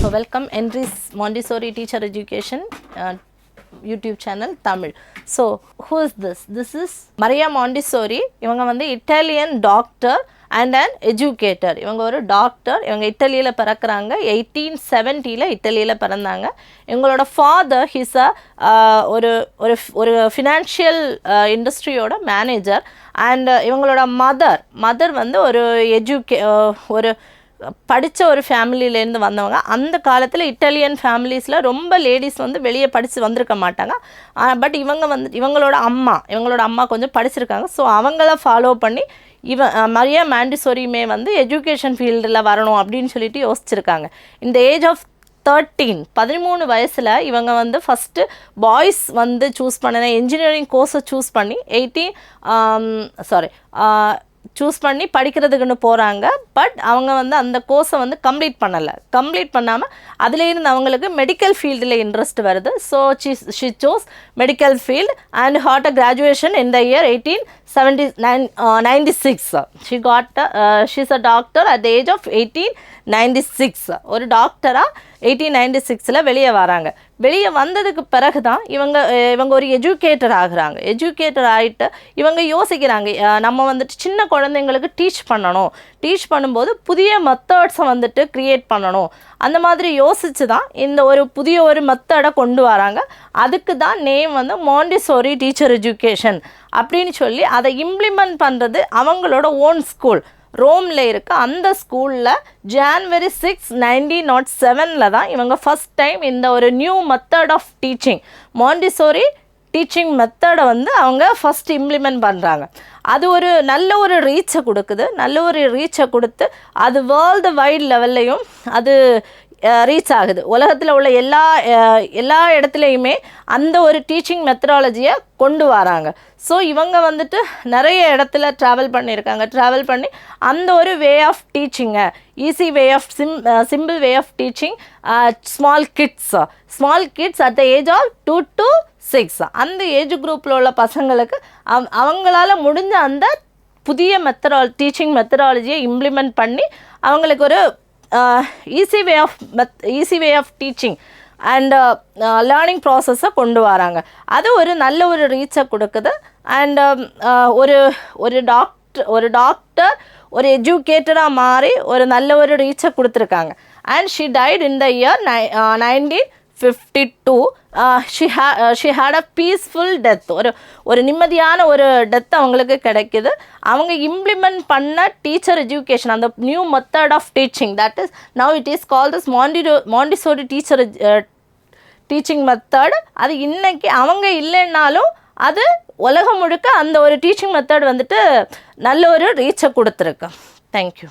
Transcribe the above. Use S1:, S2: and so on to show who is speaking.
S1: So welcome என்ரிஸ் Montessori teacher education YouTube channel Tamil so who is this this is Maria Montessori இவங்க வந்து Italian doctor and and educator இவங்க ஒரு doctor இவங்க இட்டலியில் பிறக்கிறாங்க. Eighteen செவன்ட்டியில் இட்டலியில் பிறந்தாங்க. இவங்களோட father his அ ஒரு ஒரு ஒரு ஃபினான்ஷியல் இண்டஸ்ட்ரியோட மேனேஜர் அண்ட் இவங்களோட மதர் மதர் வந்து ஒரு எஜுகே uh, ஒரு படித்த ஒரு ஃபேமிலியிலேருந்து வந்தவங்க அந்த காலத்தில் இட்டாலியன் ஃபேமிலிஸில் ரொம்ப லேடிஸ் வந்து வெளியே படித்து வந்திருக்க மாட்டாங்க. பட் இவங்க வந்து இவங்களோட அம்மா இவங்களோட அம்மா கொஞ்சம் படிச்சிருக்காங்க. ஸோ அவங்கள ஃபாலோ பண்ணி இவன் மரியா மேண்டிசோரியுமே வந்து எஜுகேஷன் ஃபீல்டில் வரணும் அப்படின்னு சொல்லிட்டு யோசிச்சிருக்காங்க. இந்த ஏஜ் ஆஃப் தேர்ட்டீன் பதிமூணு வயசில் இவங்க வந்து ஃபஸ்ட்டு பாய்ஸ் வந்து சூஸ் பண்ணின என்ஜினியரிங் கோர்ஸை சூஸ் பண்ணி எயிட்டீன் சாரி சூஸ் பண்ணி படிக்கிறதுக்குன்னு போகிறாங்க பட் அவங்க வந்து அந்த கோர்ஸை வந்து கம்ப்ளீட் பண்ணலை. கம்ப்ளீட் பண்ணாமல் அதில் இருந்து அவங்களுக்கு மெடிக்கல் ஃபீல்டில் இன்ட்ரெஸ்ட் வருது. So she she chose medical field and had a graduation in the year eighteen seventy nine ninety six she got she's a doctor at the age of eighteen ninety six ஒரு டாக்டராக eighteen ninety சிக்ஸில் வெளியே வராங்க. வெளியே வந்ததுக்கு பிறகு தான் இவங்க இவங்க ஒரு எஜுகேட்டர் ஆகுறாங்க. எஜுகேட்டர் ஆகிட்டு இவங்க யோசிக்கிறாங்க நம்ம வந்துட்டு சின்ன குழந்தைங்களுக்கு டீச் பண்ணணும். டீச் பண்ணும்போது புதிய மெத்தட்ஸை வந்துட்டு க்ரியேட் பண்ணணும். அந்த மாதிரி யோசித்து தான் இந்த ஒரு புதிய ஒரு மெத்தடை கொண்டு வராங்க. அதுக்கு தான் நேம் வந்து மாண்டிசோரி டீச்சர் எஜுகேஷன் அப்படின்னு சொல்லி அதை இம்ப்ளிமெண்ட் பண்ணுறது அவங்களோட ஓன் ஸ்கூல் ரோமில் இருக்க அந்த ஸ்கூலில் ஜான்வரி சிக்ஸ் நைன்டீன் நாட் செவனில் தான் இவங்க ஃபஸ்ட் டைம் இந்த ஒரு new method of teaching Montessori teaching மெத்தடை வந்து அவங்க ஃபஸ்ட் இம்ப்ளிமெண்ட் பண்ணுறாங்க அது ஒரு நல்ல ஒரு ரீச்சை கொடுக்குது. நல்ல ஒரு ரீச்சை கொடுத்து அது வேர்ல்டு வைட் லெவல்லையும் அது ரீச் ஆகுது. உலகத்தில் உள்ள எல்லா எல்லா இடத்துலையுமே அந்த ஒரு டீச்சிங் மெத்தடாலஜியை கொண்டு வராங்க. ஸோ இவங்க வந்துட்டு நிறைய இடத்துல ட்ராவல் பண்ணியிருக்காங்க. ட்ராவல் பண்ணி அந்த ஒரு way of டீச்சிங்கை easy way of sim simple way of teaching small kids small kids at the age of two to six அந்த ஏஜ் குரூப்பில் உள்ள பசங்களுக்கு அவ் அவங்களால முடிஞ்ச அந்த புதிய மெத்தடால் டீச்சிங் மெத்தடாலஜியை இம்ப்ளிமெண்ட் பண்ணி அவங்களுக்கு ஒரு easy way of meth easy way of teaching and learning ப்ராசஸை கொண்டு வராங்க. அது ஒரு நல்ல ஒரு ரீச்சை கொடுக்குது. அண்ட் ஒரு ஒரு டாக்டர் ஒரு டாக்டர் ஒரு எஜுகேட்டடாக மாறி ஒரு நல்ல ஒரு ரீச்சை கொடுத்துருக்காங்க. And she died in the year nine nineteen fifty two she he she had a peaceful death ஒரு ஒரு நிம்மதியான ஒரு டெத் அவங்களுக்கு கிடைக்குது. அவங்க இம்ப்ளிமெண்ட் பண்ண டீச்சர் எஜுகேஷன் அந்த new method of teaching that is now it is call this மாண்டிடோ Montessori teacher teaching method அது இன்னைக்கு அவங்க இல்லைன்னாலும் அது உலகம் முழுக்க அந்த ஒரு டீச்சிங் மெத்தட் வந்துட்டு நல்ல ஒரு ரீச்சை கொடுத்துருக்கு. தேங்க்யூ